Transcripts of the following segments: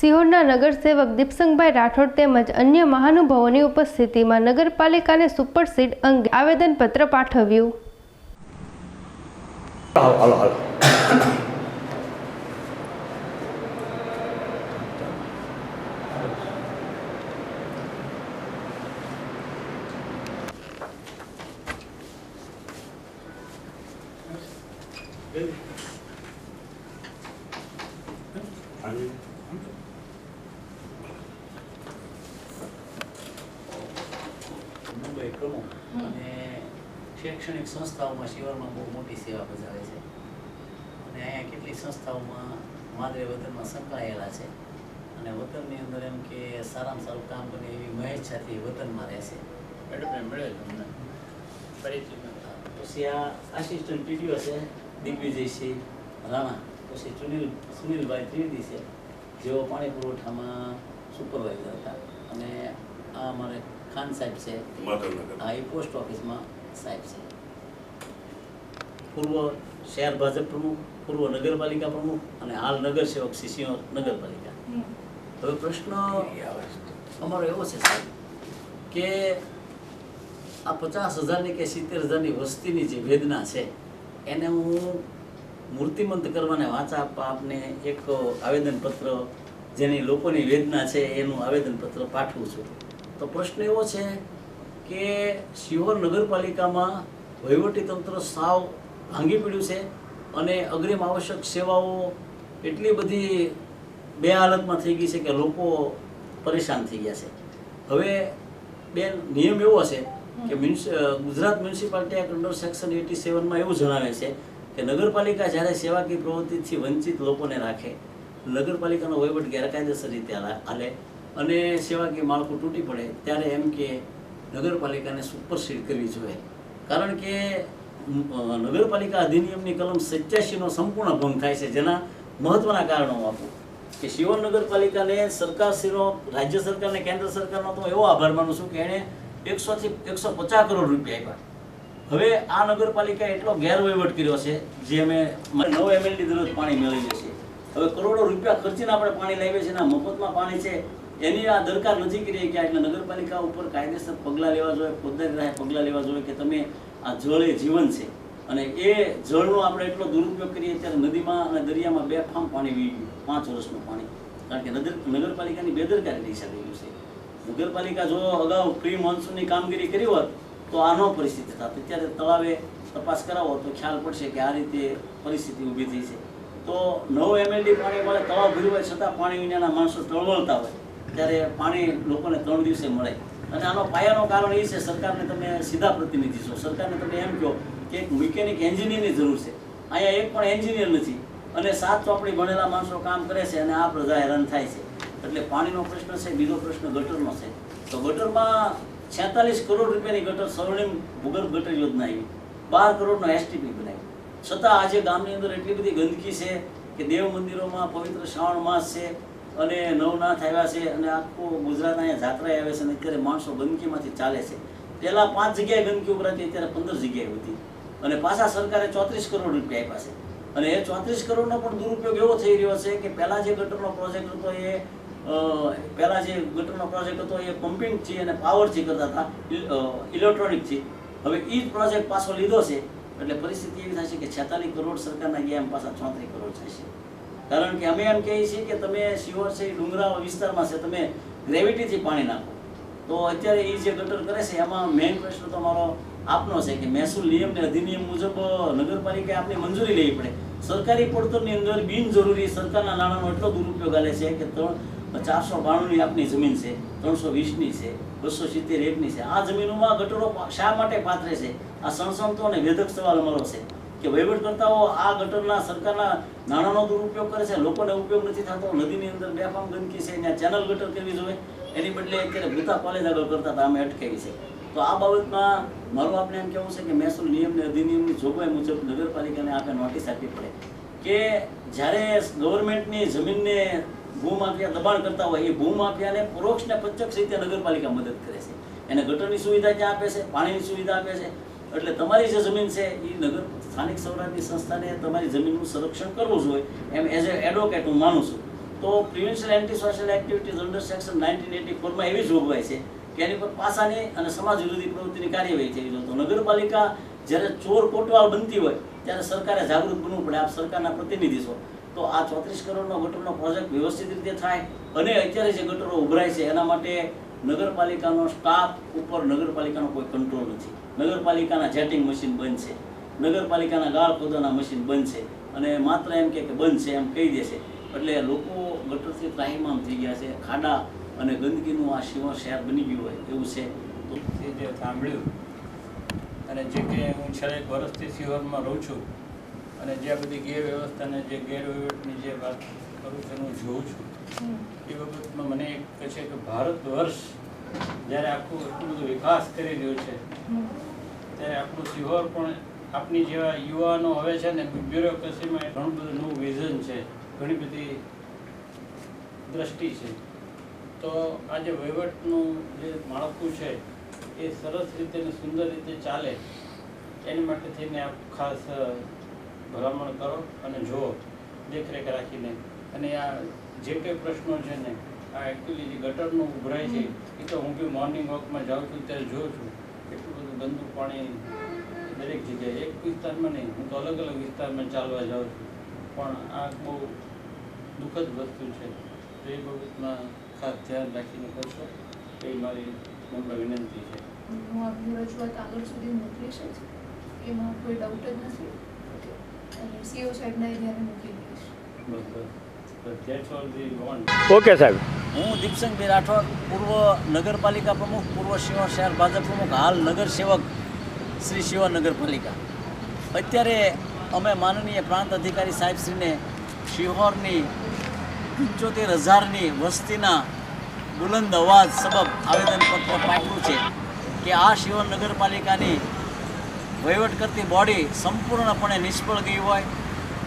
સિહોરના નગરસેવક દીપસંગભાઈ રાઠોડ તેમજ અન્ય મહાનુભાવોની ઉપસ્થિતિમાં નગરપાલિકાને સુપરસીડ અંગે આવેદનપત્ર પાઠવ્યું. Thank હાલો હાલો મુંબઈ પ્રમુખ અને શૈક્ષણિક સંસ્થાઓમાં શિવરમાં બહુ મોટી સેવા બજાવે છે. અને અહીંયા કેટલીક સંસ્થાઓમાં માદરે વતનમાં સંકળાયેલા છે. અને વતનની અંદર એમ કે સારામાં સારું કામ બને એવી મહેચ્છાથી વતનમાં રહેશે પછી આ આસિસ્ટન્ટ પીડીઓ છે દિગ્વિજયસિંહ રાણા. પછી સુનિલ સુનિલભાઈ ત્રિવેદી છે જેઓ પાણી પુરવઠામાં સુપરવાઇઝર હતા. અને આ અમારે ખાન સાહેબ છે. હા એ પોસ્ટ ઓફિસમાં સાહેબ છે. પૂર્વ શહેર ભાજપ પ્રમુખ, પૂર્વ નગરપાલિકા પ્રમુખ અને હાલ નગરસેવક સિંહ નગરપાલિકા. હવે પ્રશ્ન અમારો એવો છે સાહેબ કે આ પચાસ હજારની કે સિત્તેર હજારની વસ્તીની જે વેદના છે, એને હું મૂર્તિમંત કરવાને વાંચા આપવા આપને એક આવેદનપત્ર, જેની લોકોની વેદના છે એનું આવેદનપત્ર પાઠવું છું. તો પ્રશ્ન એવો છે કે શિહોર નગરપાલિકામાં વહીવટીતંત્ર સાવ ભાંગી પડ્યું છે અને અગ્રિમ આવશ્યક સેવાઓ એટલી બધી બે હાલતમાં થઈ ગઈ છે કે લોકો પરેશાન થઈ ગયા છે. હવે બેન નિયમ એવો છે કે Gujarat municipality act under section eighty સેવનમાં એવું જણાવે છે કે નગરપાલિકા જ્યારે સેવાકીય પ્રવૃત્તિથી વંચિત લોકોને રાખે નગરપાલિકાનો વહીવટ ગેરકાયદેસર રીતે હાલે- અને સેવાકીય માળખું તૂટી પડે ત્યારે એમ કે નગરપાલિકાને સુપરસીડ કરવી જોઈએ. કારણ કે નગરપાલિકા અધિનિયમની કલમ સત્યાસીનો સંપૂર્ણ ભંગ થાય છે. જેના મહત્વના કારણો આપું. કે શિવન નગરપાલિકાને સરકારશ્રીનો, રાજ્ય સરકારને, કેન્દ્ર સરકારનો તો એવો આભાર માનું છું કે એણે એકસોથી એકસો પચાસ કરોડ રૂપિયા આપ્યા. હવે આ નગરપાલિકાએ એટલો ગેરવહીવટ કર્યો છે જે અમે નવ એમએલડી દરરોજ પાણી મેળવીએ છીએ. હવે કરોડો રૂપિયા ખર્ચીને આપણે પાણી લાવીએ છીએ મફતમાં પાણી છે, એની આ દરકાર નથી કરી કે એટલે નગરપાલિકા ઉપર કાયદેસર પગલાં લેવા જોઈએ, ફોજદારી રાહે પગલાં લેવા જોઈએ કે તમે આ જળ એ જીવન છે. અને એ જળનો આપણે એટલો દુરુપયોગ કરીએ ત્યારે નદીમાં અને દરિયામાં બે ફામ પાણી વી ગયું, પાંચ વર્ષનું પાણી. કારણ કે નગર નગરપાલિકાની બેદરકારી હિસાબે ગયું છે. નગરપાલિકા જો અગાઉ પ્રી મોન્સૂનની કામગીરી કરી હોત, તો આ ન પરિસ્થિતિ થાત. અત્યારે તળાવે તપાસ કરાવો તો ખ્યાલ પડશે કે આ રીતે પરિસ્થિતિ ઊભી થઈ છે. તો નવ એમએલડી પાણી મળે તળાવ ભર્યું હોય છતાં પાણી વિનાના માણસો તળવળતા હોય, ત્યારે પાણી લોકોને ત્રણ દિવસે મળે. અને આનો પાયાનો કારણ એ છે, સરકારને તમે સીધા પ્રતિનિધિ છો. સરકારને તમે એમ કહો કે એક મિકેનિક એન્જિનિયરની જરૂર છે. અહીંયા એક પણ એન્જિનિયર નથી. અને સાત ચોપડી ભણેલા માણસો કામ કરે છે અને આ પ્રજા હેરાન થાય છે. એટલે પાણીનો પ્રશ્ન છે, બીજો પ્રશ્ન ગટરનો છે. તો ગટરમાં છેતાલીસ કરોડ રૂપિયાની ગટર સ્વર્ણિમ ભૂગર્ભ ગટર યોજના આવી. બાર કરોડનો એસટીપી બનાવી. છતાં આજે ગામની અંદર એટલી બધી ગંદકી છે કે દેવ મંદિરોમાં પવિત્ર શ્રાવણ માસ છે. અને નવનાથ આવ્યા છે અને આખું ગુજરાત અહીંયા જાત્રા આવે છે અને અત્યારે માણસો ગંદકીમાંથી ચાલે છે. પહેલાં પાંચ જગ્યાએ ગંદકી ઉભરાતી, અત્યારે પંદર જગ્યાએ હતી અને પાછા સરકારે ચોત્રીસ કરોડ રૂપિયા આપ્યા છે. અને એ ચોત્રીસ કરોડનો પણ દુરુપયોગ એવો થઈ રહ્યો છે કે પહેલાં જે ગટરનો પ્રોજેક્ટ હતો એ પહેલાં જે ગટરનો પ્રોજેક્ટ હતો એ પમ્પિંગથી અને પાવરથી કરતા હતા ઇલેક્ટ્રોનિકથી હવે એ જ પ્રોજેક્ટ પાછો લીધો છે. એટલે પરિસ્થિતિ એવી થાય છે કે છેતાલીસ કરોડ સરકારના ગયા એમ પાછા ચોત્રીસ કરોડ થશે કારણ કે અમે એમ કહીએ છીએ કે તમે શિવર છે એ ડુંગરા વિસ્તારમાં છે, તમે ગ્રેવિટીથી પાણી નાખો. તો અત્યારે એ જે ગટર કરે છે, એમાં મેઇન પ્રશ્ન તમારો આપનો છે કે મહેસૂલ નિયમ ને અધિનિયમ મુજબ નગરપાલિકાએ આપની મંજૂરી લેવી પડે. સરકારી પડતરની અંદર બિનજરૂરી સરકારના નાણાંનો એટલો દુરુપયોગ આવે છે કે ત્રણ, ચારસો બાણુંની આપની જમીન છે, ત્રણસો વીસની છે, બસો સિત્તેર એકની છે. આ જમીનોમાં ગટરો શા માટે પાથરે છે? આ સણસણતો અને વેધક સવાલ અમારો છે. કે વહીવટકર્તાઓ આ ગટરના સરકારના નાણાંનો દુરુપયોગ કરે છે, લોકોને ઉપયોગ નથી થતો, નદીની અંદર બેફામ ગંદકી છે ત્યાં ચેનલ ગટર કરવી જોઈએ એની બદલે અત્યારે ભૂતા કોલેજ આગળ કરતા હતા, અમે અટકાવી છે. તો આ બાબતમાં મારું આપણે એમ કહેવું છે કે મહેસૂલ નિયમ અધિનિયમની જોગવાઈ મુજબ નગરપાલિકાને આપણે નોટિસ આપવી પડે. કે જ્યારે ગવર્મેન્ટની જમીનને ભૂમાફિયા દબાણ કરતા હોય, એ ભૂમાફિયાને પરોક્ષ ને પ્રત્યક્ષ રીતે નગરપાલિકા મદદ કરે છે. એને ગટરની સુવિધા ત્યાં આપે છે? પાણીની સુવિધા આપે છે. એટલે તમારી જે જમીન છે એ નગર સ્થાનિક સ્વરાજની સંસ્થાને તમારી જમીનનું સંરક્ષણ કરવું જોઈએ. એમ એઝ એ એડવોકેટ હું માનું છું. તો prevention anti social activities under section nineteen eighty ફોરમાં એવી જોગવાઈ છે કે એની પર પાસાની અને સમાજ વિરોધી પ્રવૃત્તિની કાર્યવાહી થઈ જોઈએ. તો નગરપાલિકા જ્યારે ચોર કોટવાલ બનતી હોય, ત્યારે સરકારે જાગૃત બનવું પડે. આપ સરકારના પ્રતિનિધિ છો. તો આ ચોત્રીસ કરોડનો ગટરનો પ્રોજેક્ટ વ્યવસ્થિત રીતે થાય અને અત્યારે જે ગટરો ઉભરાય છે, એના માટે નગરપાલિકાનો સ્ટાફ ઉપર નગરપાલિકાનો કોઈ કંટ્રોલ નથી. નગરપાલિકાના જેટિંગ મશીન બંધ છે નગરપાલિકાના ગાળ ખોદવાના મશીન બંધ છે અને માત્ર એમ કે બંધ છે એમ કહી દેશે. એટલે લોકો ગટરથી ત્રાહીમામ થઈ ગયા છે. ખાડા અને ગંદકીનું આ શિવા શહેર બની ગયું હોય એવું છે. તો જે સાંભળ્યું અને જે કે હું છેલ્લા વર્ષથી શિહોરમાં રહું છું અને જે બધી ગેર વ્યવસ્થાને જે ગેરવહીવટની જે વાત કરું છું હું જોઉં છું, એ બાબતમાં મને એક કહે છે કે ભારત વર્ષ જ્યારે આખું એટલું બધું વિકાસ કરી રહ્યું છે ત્યારે આપણું સિહોર પણ આપણી જેવા યુવાનો હવે છે ને બ્યુરોક્રેસીમાં ઘણું બધું નવું વિઝન છે. ઘણી બધી દ્રષ્ટિ છે. તો આ જે વહીવટનું જે માળખું છે એ સરસ રીતે અને સુંદર રીતે ચાલે. એની માટે થઈને આપ ખાસ ભલામણ કરો અને જુઓ દેખરેખ રાખીને. અને આ જે કંઈ પ્રશ્નો છે ને આ એકચ્યુઅલી જે ગટરનું ઉભરાય છે એ તો હું બી મોર્નિંગ વોકમાં જાઉં છું ત્યારે જોઉં છું. ગંદુ પાણી દરેક જગ્યાએ. એક વિસ્તારમાં નહીં હું તો અલગ અલગ વિસ્તારમાં ચાલવા જાઉં છું. પણ આ બહુ દુઃખદ વસ્તુ છે. તો એ બાબતમાં ખાસ ધ્યાન રાખીને કરશો એ મારી નમ્ર વિનંતી છે. હું આપની રજૂઆત આગળ સુધી મોકલીશ જ એમાં કોઈ ડાઉટ જ નથી? અને સીઓ સાહેબને ધ્યાને મોકલી દઈશ બસ બસ. ઓકે સાહેબ. હું દીપસિંહભાઈ રાઠોડ, પૂર્વ નગરપાલિકા પ્રમુખ, પૂર્વ શિવા શહેર ભાજપ પ્રમુખ, હાલ નગર સેવક શ્રી શિવા નગરપાલિકા. અત્યારે અમે માનનીય પ્રાંત અધિકારી સાહેબશ્રીને શિહોરની પંચોતેર હજારની વસ્તીના બુલંદ અવાજ સબબ આવેદનપત્ર પાઠવ્યું છે કે આ શિહોર નગરપાલિકાની વહીવટ કરતી બોડી સંપૂર્ણપણે નિષ્ફળ ગઈ હોય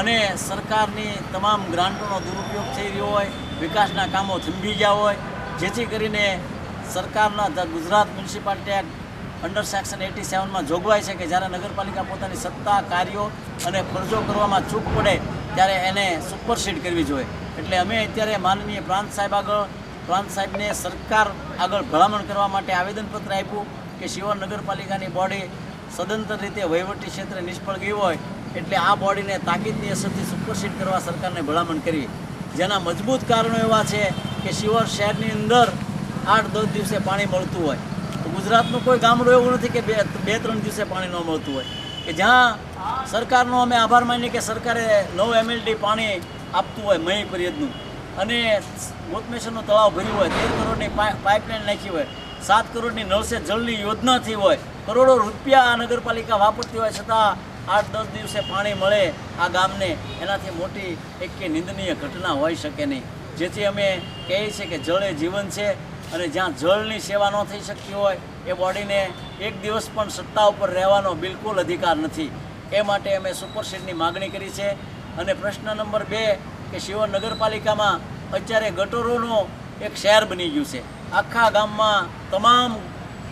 અને સરકારની તમામ ગ્રાન્ટોનો દુરુપયોગ થઈ રહ્યો હોય વિકાસના કામો થંભી ગયા હોય, જેથી કરીને સરકારના Gujarat municipality act under section eighty સેવનમાં જોગવાઈ છે કે જ્યારે નગરપાલિકા પોતાની સત્તા, કાર્યો અને ફરજો કરવામાં ચૂક પડે, ત્યારે એને સુપરસીડ કરવી જોઈએ. એટલે અમે અત્યારે માનનીય પ્રાંત સાહેબ આગળ, પ્રાંત સાહેબને સરકાર આગળ ભલામણ કરવા માટે આવેદનપત્ર આપ્યું કે શિવર નગરપાલિકાની બોડી સદંતર રીતે વહીવટી ક્ષેત્રે નિષ્ફળ ગઈ હોય, એટલે આ બોડીને તાકીદની અસરથી સુપરસીડ કરવા સરકારને ભલામણ કરી જેના મજબૂત કારણો એવા છે કે શિવર શહેરની અંદર આઠ દસ દિવસે પાણી મળતું હોય. તો ગુજરાતનું કોઈ ગામડું એવું નથી કે બે બે ત્રણ દિવસે પાણી ન મળતું હોય. કે જ્યાં સરકારનો અમે આભાર માનીએ કે સરકારે નવ એમએલડી પાણી આપતું હોય મહી પરિયદનું અને ગોતમેશ્વરનું તળાવ ભર્યું હોય, તેર કરોડની પાઇપલાઇન નાખી હોય, સાત કરોડની નળસે જળની યોજના થઈ હોય, કરોડો રૂપિયા આ નગરપાલિકા વાપરતી હોય છતાં આઠ દસ દિવસે પાણી મળે આ ગામને, એનાથી મોટી એક કે નિંદનીય ઘટના હોઈ શકે નહીં. જેથી અમે કહીએ છીએ કે જળ એ જીવન છે અને જ્યાં જળની સેવા ન થઈ શકતી હોય, એ બોડીને એક દિવસ પણ સત્તા ઉપર રહેવાનો બિલકુલ અધિકાર નથી. એ માટે અમે સુપરસીડની માગણી કરી છે અને પ્રશ્ન નંબર બે કે શિવર નગરપાલિકામાં અત્યારે ગટરોનો એક શહેર બની ગયું છે. આખા ગામમાં તમામ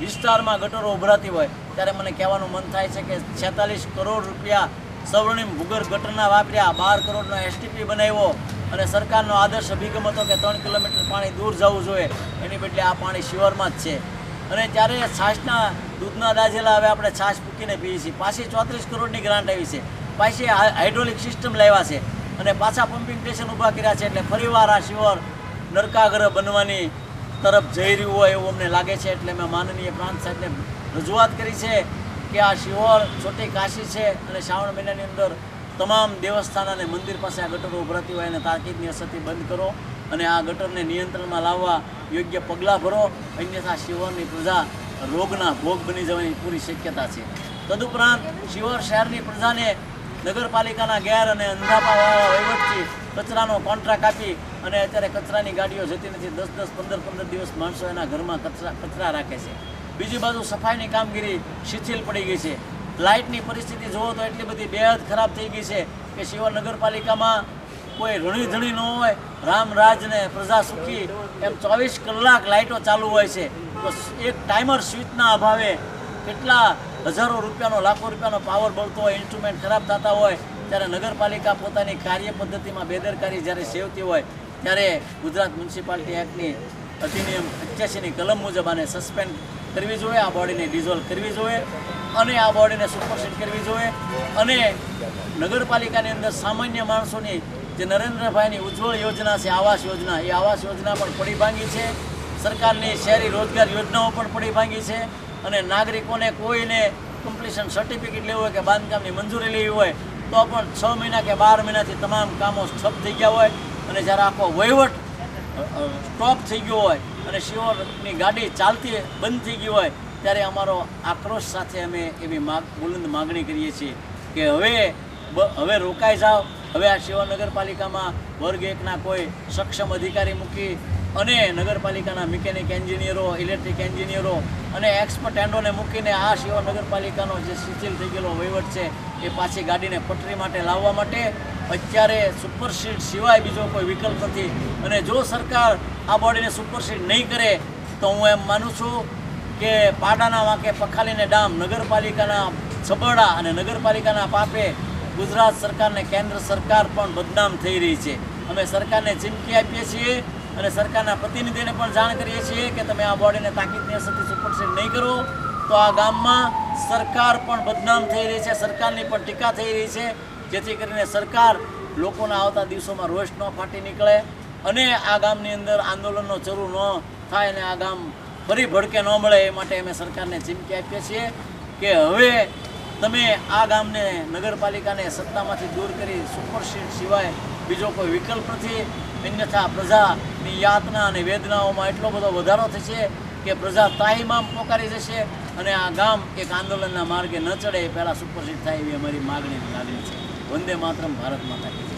વિસ્તારમાં ગટરો ઉભરાતી હોય, ત્યારે મને કહેવાનું મન થાય છે કે છેતાલીસ કરોડ રૂપિયા સવર્ણિમ ભૂગર્ભ ગટરના વાપર્યા, બાર કરોડનો એસટીપી બનાવ્યો અને સરકારનો આદર્શ અભિગમ હતો કે ત્રણ કિલોમીટર પાણી દૂર જવું જોઈએ. એની બદલે આ પાણી શિવરમાં જ છે. અને ત્યારે છાશના દૂધના દાજેલા હવે આપણે છાશ મૂકીને પીએ છીએ. પાછી ચોત્રીસ કરોડની ગ્રાન્ટ આવી છે. પાછી હાઇડ્રોલિક સિસ્ટમ લાવ્યા છે. અને પાછા પમ્પિંગ સ્ટેશન ઊભા કર્યા છે એટલે ફરીવાર આ શિવર નરકાગ્રહ બનવાની તરફ જઈ રહ્યું હોય એવું અમને લાગે છે. એટલે મેં માનનીય પ્રાંત સાહેબને રજૂઆત કરી છે કે આ શિવળ છોટી કાશી છે અને શ્રાવણ મહિનાની અંદર તમામ દેવસ્થાન અને મંદિર પાસે આ ગટરો ઉભરાતી હોય અને તાકીદની અસરથી બંધ કરો અને આ ગટરને નિયંત્રણમાં લાવવા યોગ્ય પગલાં ભરો. અન્યથા શિવળની પ્રજા રોગના ભોગ બની જવાની પૂરી શક્યતા છે. તદુપરાંત શિવર શહેરની પ્રજાને નગરપાલિકાના ગેર અને અંધાપાવાળા વહીવટથી કચરાનો કોન્ટ્રાક્ટ આપી અને અત્યારે કચરાની ગાડીઓ જતી નથી. દસ દસ, પંદર પંદર દિવસ માણસો એના ઘરમાં કચરા કચરા રાખે છે. બીજી બાજુ સફાઈની કામગીરી શિથિલ પડી ગઈ છે. લાઇટની પરિસ્થિતિ જુઓ તો એટલી બધી બેહદ ખરાબ થઈ ગઈ છે કે શિવર નગરપાલિકામાં કોઈ રણી ધણી ન હોય, રામ રાજને પ્રજા સુખી એમ ચોવીસ કલાક લાઇટો ચાલુ હોય છે. તો એક ટાઈમર સ્વિચના અભાવે કેટલા હજારો રૂપિયાનો, લાખો રૂપિયાનો પાવર બળતો હોય ઇન્સ્ટ્રુમેન્ટ ખરાબ થતા હોય, ત્યારે નગરપાલિકા પોતાની કાર્ય પદ્ધતિમાં બેદરકારી જ્યારે સેવતી હોય, ત્યારે ગુજરાત મ્યુનિસિપાલિટી એક્ટની અધિનિયમ અઠ્યાસીની કલમ મુજબ આને સસ્પેન્ડ કરવી જોઈએ, આ બોડીને ડિઝોલ્વ કરવી જોઈએ અને આ બોડીને સુપરસીડ કરવી જોઈએ અને નગરપાલિકાની અંદર સામાન્ય માણસોની જે નરેન્દ્રભાઈની ઉજ્જવળ યોજના છે, આવાસ યોજના, એ આવાસ યોજના પણ પડી ભાંગી છે. સરકારની શહેરી રોજગાર યોજનાઓ પણ પડી ભાંગી છે. અને નાગરિકોને કોઈને કમ્પ્લીશન સર્ટિફિકેટ લેવું હોય કે બાંધકામની મંજૂરી લેવી હોય, તો પણ છ મહિના કે બાર મહિનાથી તમામ કામો ઠપ થઈ ગયા હોય અને જ્યારે આખો વહીવટ સ્ટોપ થઈ ગયો હોય અને શિવરની ગાડી ચાલતી બંધ થઈ ગઈ હોય, ત્યારે અમારો આક્રોશ સાથે અમે એવી માગ, બુલંદ માગણી કરીએ છીએ કે હવે હવે રોકાઈ જાઓ. હવે આ શિવ નગરપાલિકામાં વર્ગ એકના કોઈ સક્ષમ અધિકારી મૂકી અને નગરપાલિકાના મિકેનિક એન્જિનિયરો, ઇલેક્ટ્રિક એન્જિનિયરો અને એક્સપર્ટ એન્ડોને મૂકીને આ સેવા નગરપાલિકાનો જે શિથિલ થઈ ગયેલો વહીવટ છે, એ પાછી ગાડીને પટરી માટે લાવવા માટે અત્યારે સુપરસીડ સિવાય બીજો કોઈ વિકલ્પ નથી. અને જો સરકાર આ બોડીને સુપરસીડ નહીં કરે, તો હું એમ માનું છું કે પાડાના વાંકે પખાલીને ડામ નગરપાલિકાના છબરડા અને નગરપાલિકાના પાપે ગુજરાત સરકારને કેન્દ્ર સરકાર પણ બદનામ થઈ રહી છે. અમે સરકારને ચીમકી આપીએ છીએ અને સરકારના પ્રતિનિધિને પણ જાણ કરીએ છીએ કે તમે આ બોડીને તાકીદની અસરથી સુપરસીડ નહીં કરો. તો આ ગામમાં સરકાર પણ બદનામ થઈ રહી છે, સરકારની પણ ટીકા થઈ રહી છે, જેથી કરીને સરકાર લોકોના આવતા દિવસોમાં રોષ ન ફાટી નીકળે અને આ ગામની અંદર આંદોલનનો ચરુ ન થાય અને આ ગામ ફરી ભડકે ન મળે એ માટે અમે સરકારને ચીમકી આપીએ છીએ કે હવે તમે આ ગામને નગરપાલિકાને સત્તામાંથી દૂર કરી સુપરસીડ સિવાય બીજો કોઈ વિકલ્પ નથી. અન્યથા પ્રજાની યાતના અને વેદનાઓમાં એટલો બધો વધારો થશે કે પ્રજા તાહીમામ પોકારી જશે અને આ ગામ એક આંદોલનના માર્ગે ન ચડે પહેલાં સુપરસિટ થાય એવી અમારી માગણી લાગણી છે વંદે માતરમ, ભારત માતા કી જય.